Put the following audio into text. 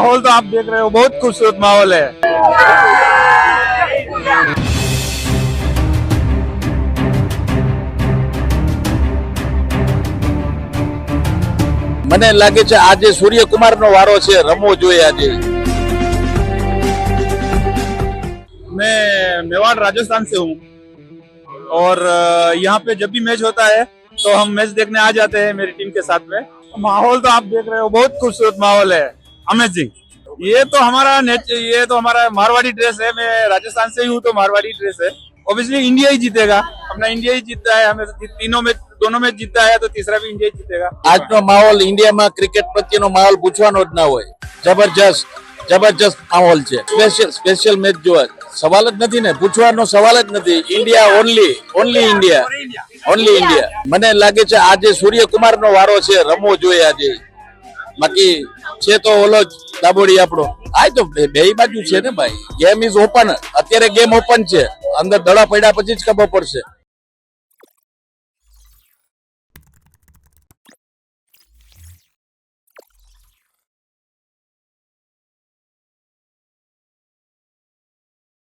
माहौल तो आप देख रहे हो बहुत खूबसूरत माहौल है મને લાગે છે આજે સૂર્યકુમાર નો વારો છે રમવો જોઈએ આજે मैं मेवाड़ राजस्थान से हूँ और यहाँ पे जब भी मैच होता है तो हम मैच देखने आ जाते हैं मेरी टीम के साथ में माहौल तो आप देख रहे हो बहुत खूबसूरत माहौल है अमेजिंग ये तो हमारा ये तो हमारा मारवाड़ी ड्रेस है मैं राजस्थान से ही हूँ तो मारवाड़ी ड्रेस है ऑब्वियसली इंडिया ही जीतेगा अपना इंडिया ही जीतता है हमें तीनों में दोनों में જીતતા આવ્યા તો તીસરા બી ઇન્ડિયા જીતેગા આજનો માહોલ ઇન્ડિયામાં ક્રિકેટ પ્રત્યેનો માહોલ પૂછવાનો જ ના હોય જબરજસ્ત જબરજસ્ત માહોલ છે સ્પેશિયલ સ્પેશિયલ મેચ જોવા સવાલ જ નથી ને પૂછવાનો સવાલ જ નથી India only only India only India મને લાગે છે આજે સૂર્યકુમાર નો વારો છે રમવો જોઈએ આજે બાકી છે તો ઓલો દાબોડી આપણો આય તો બે બાજુ છે ને ભાઈ ગેમ ઇઝ ઓપન અત્યારે ગેમ ઓપન છે અંદર દડા પડ્યા પછી જ ખબર પડશે